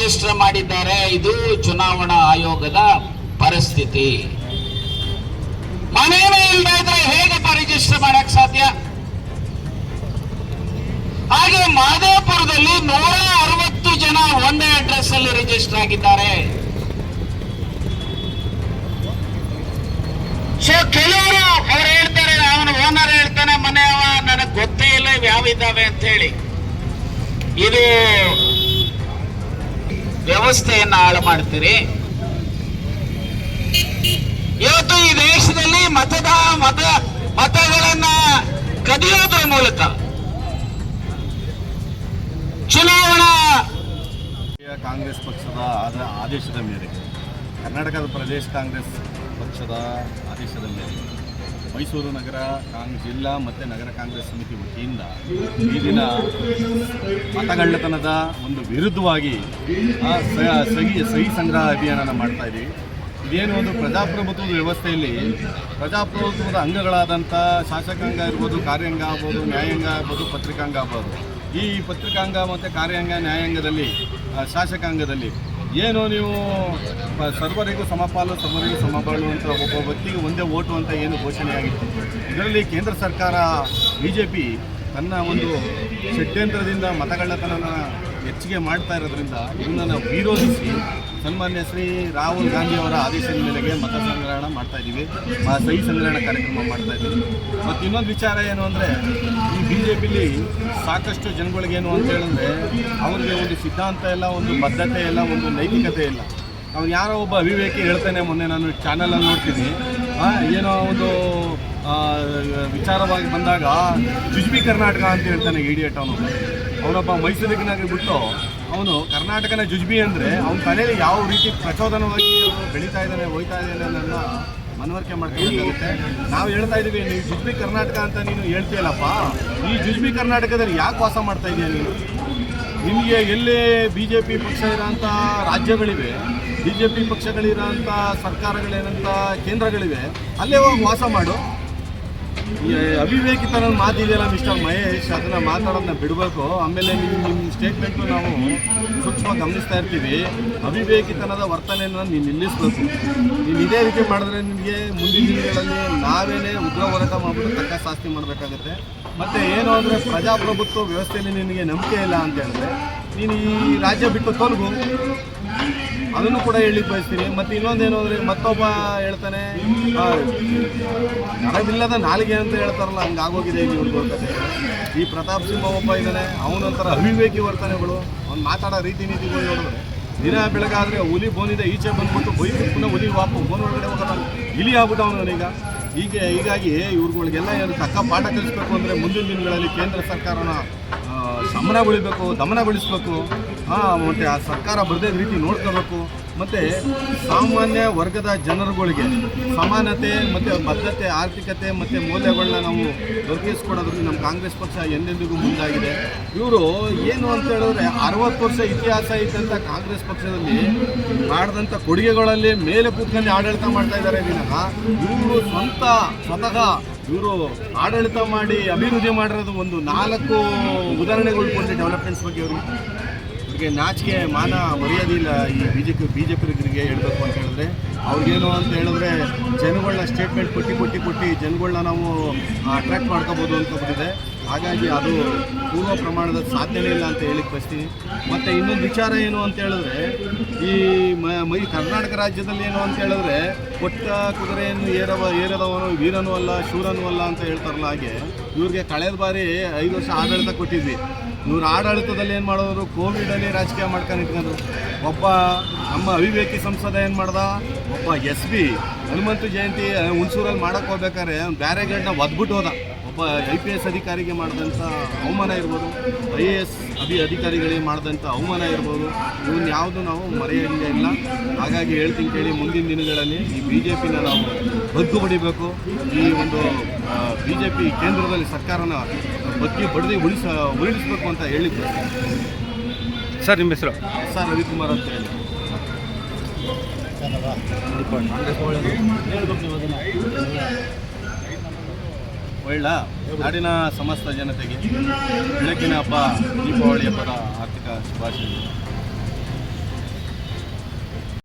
Register ಮಾಡಿದ್ದಾರೆ. ಇದು ಚುನಾವಣಾ ಆಯೋಗದ ಪರಿಸ್ಥಿತಿ. ಮನೇನೇ ಇಲ್ಲದೆ ಇದ್ರೆ ಹೇಗಪ್ಪ ರಿಜಿಸ್ಟರ್ ಮಾಡಕ್ ಸಾಧ್ಯ? ಹಾಗೆ ಮಾದೇಪುರದಲ್ಲಿ ನೂರ ಅರವತ್ತು ಜನ ಒಂದೇ ಅಡ್ರೆಸ್ ಅಲ್ಲಿ ರಿಜಿಸ್ಟರ್ ಆಗಿದ್ದಾರೆ. ಸೊ ಕೆಲವರು ಅವ್ರು ಹೇಳ್ತಾರೆ, ಅವನು ಓನರ್ ಹೇಳ್ತಾನೆ ಮನೆಯವ ನನಗೆ ಗೊತ್ತೇ ಇಲ್ಲ ಯಾವಿದ್ದಾವೆ ಅಂತ ಹೇಳಿ. ಇದು ವ್ಯವಸ್ಥೆಯನ್ನ ಹಾಳು ಮಾಡ್ತೀರಿ? ಇವತ್ತು ಈ ದೇಶದಲ್ಲಿ ಮತದ, ಮತ, ಮತಗಳನ್ನ ಕದಿಯೋದ್ರ ಮೂಲಕ ಚುನಾವಣಾ ಕಾಂಗ್ರೆಸ್ ಪಕ್ಷದ ಆದ ಆದೇಶದ ಮೇರೆಗೆ ಕರ್ನಾಟಕದ ಪ್ರದೇಶ ಕಾಂಗ್ರೆಸ್ ಪಕ್ಷದ ಆದೇಶದ ಮೇರೆಗೆ ಮೈಸೂರು ನಗರ, ಕಾಂಗ್ ಜಿಲ್ಲಾ ಮತ್ತು ನಗರ ಕಾಂಗ್ರೆಸ್ ಸಮಿತಿ ವತಿಯಿಂದ ಈ ದಿನ ಮತಗಳ್ಳತನದ ಒಂದು ವಿರುದ್ಧವಾಗಿ ಸಹಿ ಸಹಿ ಸಂಗ್ರಹ ಅಭಿಯಾನ ಮಾಡ್ತಾ ಇದ್ದೀವಿ ಇದೇನು ಒಂದು ಪ್ರಜಾಪ್ರಭುತ್ವದ ವ್ಯವಸ್ಥೆಯಲ್ಲಿ ಪ್ರಜಾಪ್ರಭುತ್ವದ ಅಂಗಗಳಾದಂಥ ಶಾಸಕಾಂಗ ಇರ್ಬೋದು, ಕಾರ್ಯಾಂಗ ಆಗ್ಬೋದು, ನ್ಯಾಯಾಂಗ ಆಗ್ಬೋದು, ಪತ್ರಿಕಾಂಗ ಆಗ್ಬೋದು. ಈ ಪತ್ರಿಕಾಂಗ ಮತ್ತು ಕಾರ್ಯಾಂಗ ನ್ಯಾಯಾಂಗದಲ್ಲಿ ಶಾಸಕಾಂಗದಲ್ಲಿ ಏನು ನೀವು ಸರ್ವರಿಗೂ ಸಮಪಾಲು ಸರ್ವರಿಗೂ ಸಮಪಾಲು ಅಂತ ಒಬ್ಬ ವ್ಯಕ್ತಿಗೆ ಒಂದೇ ಓಟು ಅಂತ ಏನು ಘೋಷಣೆಯಾಗಿತ್ತು ಇದರಲ್ಲಿ ಕೇಂದ್ರ ಸರ್ಕಾರ ಬಿ ಜೆ ಪಿ ತನ್ನ ಒಂದು ಷಡ್ಯಂತ್ರದಿಂದ ಮತಗಳ್ಳತನ ಹೆಚ್ಚಿಗೆ ಮಾಡ್ತಾ ಇರೋದ್ರಿಂದ ಇದನ್ನು ವಿರೋಧಿಸಿ ಸನ್ಮಾನ್ಯ ಶ್ರೀ ರಾಹುಲ್ ಗಾಂಧಿ ಅವರ ಆದೇಶದ ಮೇರೆಗೆ ಮತ ಸಂಗ್ರಹಣ ಮಾಡ್ತಾ ಇದ್ದೀವಿ. ಸಹಿ ಸಂಗ್ರಹಣ ಕಾರ್ಯಕ್ರಮ ಮಾಡ್ತಾ ಇದ್ದೀವಿ. ಮತ್ತು ಇನ್ನೊಂದು ವಿಚಾರ ಏನು ಅಂದರೆ ಈ ಬಿ ಜೆ ಪಿಲಿ ಸಾಕಷ್ಟು ಜನಗಳಿಗೆ ಏನು ಅಂತ ಹೇಳಿದ್ರೆ, ಅವ್ರಿಗೆ ಒಂದು ಸಿದ್ಧಾಂತ ಇಲ್ಲ, ಒಂದು ಬದ್ಧತೆ ಇಲ್ಲ, ಒಂದು ನೈತಿಕತೆ ಇಲ್ಲ. ಅವ್ನು ಯಾರೋ ಒಬ್ಬ ಅವಿವೇಕಿ ಹೇಳ್ತಾನೆ ಮೊನ್ನೆ ನಾನು ಚಾನಲಲ್ಲಿ ನೋಡ್ತೀನಿ. ಏನೋ ಒಂದು ವಿಚಾರವಾಗಿ ಬಂದಾಗ ಜುಜ್ಬಿ ಕರ್ನಾಟಕ ಅಂತ ಹೇಳ್ತಾನೆ ಇಡಿಯಟ್ ಅವನು. ಅವನೊಬ್ಬ ಮೈಸೂರಿನಾಗಿ ಬಿಟ್ಟು ಅವನು ಕರ್ನಾಟಕನ ಜುಜ್ಬಿ ಅಂದರೆ ಅವನ ತಲೆಯಲ್ಲಿ ಯಾವ ರೀತಿ ಪ್ರಚೋದನವಾಗಿ ಬೆಳೀತಾ ಇದ್ದಾನೆ, ಹೋಯ್ತಾ ಇದ್ದಾನೆ ಅನ್ನೋದನ್ನ ಮನವರಿಕೆ ಮಾಡ್ತೀವಿ ನಾವು ಹೇಳ್ತಾ ಇದೀವಿ ನೀವು ಜುಜ್ಬಿ ಕರ್ನಾಟಕ ಅಂತ ನೀನು ಹೇಳ್ತೀಯಲ್ಲಪ್ಪ ಈ ಜುಜ್ಬಿ ಕರ್ನಾಟಕದಲ್ಲಿ ಯಾಕೆ ವಾಸ ಮಾಡ್ತಾ ಇದೀಯ ನೀನು? ನಿಮಗೆ ಎಲ್ಲಿ ಬಿ ಜೆ ಪಿ ಪಕ್ಷ ಇರೋಂಥ ರಾಜ್ಯಗಳಿವೆ ಬಿ ಜೆ ಪಿ ಪಕ್ಷಗಳಿರೋಂಥ ಸರ್ಕಾರಗಳಿರೋಂಥ ಕೇಂದ್ರಗಳಿವೆ, ಅಲ್ಲೇ ಹೋಗಿ ವಾಸ ಮಾಡು. ಈ ಅವಿವೇಕಿತನ ಮಾತಿದೆಯಲ್ಲ ಮಿಸ್ಟರ್ ಮಹೇಶ್? ಅದನ್ನ ಮಾತಾಡೋದನ್ನ ಬಿಡಬೇಕು. ಆಮೇಲೆ ನಿಮ್ಮ ನಿಮ್ಮ ಸ್ಟೇಟ್ಮೆಂಟು ನಾವು ಸೂಕ್ಷ್ಮ ಗಮನಿಸ್ತಾ ಇರ್ತೀವಿ. ಅವಿವೇಕಿತನದ ವರ್ತನೆಯನ್ನು ನೀನು ನಿಲ್ಲಿಸಬೇಕು. ನೀನು ಇದೇ ರೀತಿ ಮಾಡಿದ್ರೆ ನಿಮಗೆ ಮುಂದಿನ ದಿನಗಳಲ್ಲಿ ನಾವೇನೇ ಉಗ್ರ ಹೋರಾಟ ಮಾಡ್ಬಿಟ್ಟು ತಕ್ಕ ಶಾಸ್ತಿ ಮಾಡಬೇಕಾಗುತ್ತೆ. ಮತ್ತು ಏನು ಅಂದರೆ ಪ್ರಜಾಪ್ರಭುತ್ವ ವ್ಯವಸ್ಥೆಯಲ್ಲಿ ನಿನಗೆ ನಂಬಿಕೆ ಇಲ್ಲ ಅಂತ ಹೇಳಿದ್ರೆ ನೀನು ಈ ರಾಜ್ಯ ಬಿಟ್ಟು ತೊಲಗು. ಅದನ್ನು ಕೂಡ ಹೇಳಲಿಕ್ಕೆ ಬಯಸ್ತೀನಿ. ಮತ್ತು ಇನ್ನೊಂದೇನು ಅಂದರೆ ಮತ್ತೊಬ್ಬ ಹೇಳ್ತಾನೆ ಆ, ನರವಿಲ್ಲದ ನಾಲಿಗೆ ಅಂತ ಹೇಳ್ತಾರಲ್ಲ ಹಂಗೆ ಆಗೋಗಿದೆ ಇವ್ರಿಗೆ ಅಂತ ಈ ಪ್ರತಾಪ್ ಸಿಂಹ ಒಬ್ಬ ಇದ್ದಾನೆ ಅವನೊಂಥರ ಅವಿವೇಕಿ ವರ್ತನೆಗಳು. ಅವ್ನು ಮಾತಾಡೋ ರೀತಿ ನೀತಿಗಳು ನೋಡಿದ್ರೆ. ದಿನ ಬೆಳಗಾದ್ರೆ ಹುಲಿ ಬೋನಿದೆ ಈಚೆ ಬಂದ್ಬಿಟ್ಟು ಬೈದು ಪುನಃ ಹುಲಿ ವಾಪು ಬೋನ್ ಒಳಗಡೆ ಹೋಗೋದ ಇಲಿ ಆಗ್ಬಿಟ್ಟು ಅವನೀಗ. ಹೀಗೆ ಹೀಗಾಗಿ ಇವ್ರುಗಳಿಗೆಲ್ಲ ಏನು ತಕ್ಕ ಪಾಠ ಕಲಿಸ್ಬೇಕು ಅಂದರೆ ಮುಂದಿನ ದಿನಗಳಲ್ಲಿ ಕೇಂದ್ರ ಸರ್ಕಾರನ ಶಮನಗೊಳಿಬೇಕು ದಮನಗೊಳಿಸಬೇಕು ಮತ್ತು ಆ ಸರ್ಕಾರ ಬರದೇ ರೀತಿ ನೋಡ್ಕೋಬೇಕು. ಮತ್ತು ಸಾಮಾನ್ಯ ವರ್ಗದ ಜನರುಗಳಿಗೆ ಸಮಾನತೆ ಮತ್ತು ಬದ್ಧತೆ, ಆರ್ಥಿಕತೆ ಮತ್ತು ಮೌಲ್ಯಗಳನ್ನ ನಾವು ದೊರಕಿಸ್ಕೊಡೋದ್ರಲ್ಲಿ ನಮ್ಮ ಕಾಂಗ್ರೆಸ್ ಪಕ್ಷ ಎಂದೆಂದಿಗೂ ಮುಂದಾಗಿದೆ. ಇವರು ಏನು ಅಂತ ಹೇಳಿದ್ರೆ ಅರವತ್ತು ವರ್ಷ ಇತಿಹಾಸ ಇದ್ದಂಥ ಕಾಂಗ್ರೆಸ್ ಪಕ್ಷದಲ್ಲಿ ಮಾಡಿದಂಥ ಕೊಡುಗೆಗಳಲ್ಲಿ ಮೇಲೆ ಕೂತ್ಕೊಂಡು ಆಡಳಿತ ಮಾಡ್ತಾ ಇದ್ದಾರೆ ವಿನಃ ಇವರು ಸ್ವಂತ, ಸ್ವತಃ ಇವರು ಆಡಳಿತ ಮಾಡಿ ಅಭಿವೃದ್ಧಿ ಮಾಡಿರೋದು ಒಂದು ನಾಲ್ಕು ಉದಾಹರಣೆಗಳು ಕೊಟ್ಟರೆ ಡೆವಲಪ್ಮೆಂಟ್ಸ್ ಬಗ್ಗೆ ಅವರು. ಅವ್ರಿಗೆ ನಾಚಿಕೆ, ಮಾನ, ಮರ್ಯಾದೆ ಇಲ್ಲ ಈ B J P B J ಪಿಗರಿಗೆ ಹೇಳಬೇಕು ಅಂತ ಹೇಳಿದ್ರೆ. ಅವ್ರಿಗೇನು ಅಂತ ಹೇಳಿದ್ರೆ ಜನಗಳನ್ನ ಸ್ಟೇಟ್ಮೆಂಟ್ ಕೊಟ್ಟು ಕೊಟ್ಟು ಕೊಟ್ಟು ಜನಗಳನ್ನ ನಾವು ಅಟ್ರ್ಯಾಕ್ಟ್ ಮಾಡ್ಕೋಬೋದು ಅಂತ ಬಂದಿದೆ. ಹಾಗಾಗಿ ಅದು ಪೂರ್ವ ಪ್ರಮಾಣದ ಸಾಧ್ಯನೇ ಇಲ್ಲ ಅಂತ ಹೇಳಿಕ್ಕೆ ಬಯಸ್ತೀನಿ ಮತ್ತು ಇನ್ನೊಂದು ವಿಚಾರ ಏನು ಅಂತ ಹೇಳಿದ್ರೆ, ಈ ಮೈ, ಕರ್ನಾಟಕ ರಾಜ್ಯದಲ್ಲಿ ಏನು ಅಂತ ಹೇಳಿದ್ರೆ, ಕೊಟ್ಟ ಕುದುರೆಯನ್ನು ಏರವ, ಏರದವನು ವೀರನೂ ಅಲ್ಲ, ಶೂರನೂ ಅಲ್ಲ ಅಂತ ಹೇಳ್ತಾರಲ್ಲ ಹಾಗೆ. ಇವ್ರಿಗೆ ಕಳೆದ ಬಾರಿ ಐದು ವರ್ಷ ಆಡಳಿತ ಕೊಟ್ಟಿದ್ವಿ. ಇವ್ರ ಆಡಳಿತದಲ್ಲಿ ಏನು ಮಾಡೋರು ಕೋವಿಡಲ್ಲಿ ರಾಜಕೀಯ ಮಾಡ್ಕೊಂಡು ಇಟ್ಕೊಂಡ್ರು. ಒಬ್ಬ ನಮ್ಮ ಅವಿವೇಕಿ ಸಂಸದ ಏನು ಮಾಡ್ದ? ಒಬ್ಬ ಎಸ್ ಪಿ ಹನುಮಂತ ಜಯಂತಿ ಹುಣಸೂರಲ್ಲಿ ಮಾಡೋಕ್ಕೆ ಹೋಗ್ಬೇಕಾದ್ರೆ ಬೇರೆ ಗಂಟೆ ಒದ್ಬಿಟ್ಟು ಹೋದ. ಒಬ್ಬ ಐ ಪಿ ಎಸ್ ಅಧಿಕಾರಿಗೆ ಮಾಡಿದಂಥ ಅವಮಾನ ಇರ್ಬೋದು ಐ ಎ ಎಸ್ ಅಭಿ ಅಧಿಕಾರಿಗಳಿಗೆ ಮಾಡಿದಂಥ ಅವಮಾನ ಇರ್ಬೋದು ಇವನ್ನ ಯಾವುದು ನಾವು ಮರೆಯಂಗೆ ಇಲ್ಲ. ಹಾಗಾಗಿ ಹೇಳ್ತೀನಿ ಕೇಳಿ ಮುಂದಿನ ದಿನಗಳಲ್ಲಿ ಈ ಬಿ ಜೆ ಪಿನ ನಾವು ಬದುಕು ಬಡಿಬೇಕು. ಈ ಒಂದು ಬಿ ಜೆ ಪಿ ಕೇಂದ್ರದಲ್ಲಿ ಸರ್ಕಾರನ ಬದುಕಿ ಬಡದಿ ಉಳಿಸ ಉರುಳಿಸ್ಬೇಕು ಅಂತ ಹೇಳಿದ್ರು ಸರ್ ನಿಮ್ಮ ಹೆಸರು? ಸರ್ ರವಿಕುಮಾರ್ ಅಂತ ಹೇಳಿ. ಒಳ್ಳ ನಾಡಿನ ಸಮಸ್ತ ಜನತೆಗೆ ಬೆಳಕಿನ ಹಬ್ಬ ದೀಪಾವಳಿ ಹಬ್ಬದ ಆರ್ಥಿಕ ಶುಭಾಶಯಗಳು.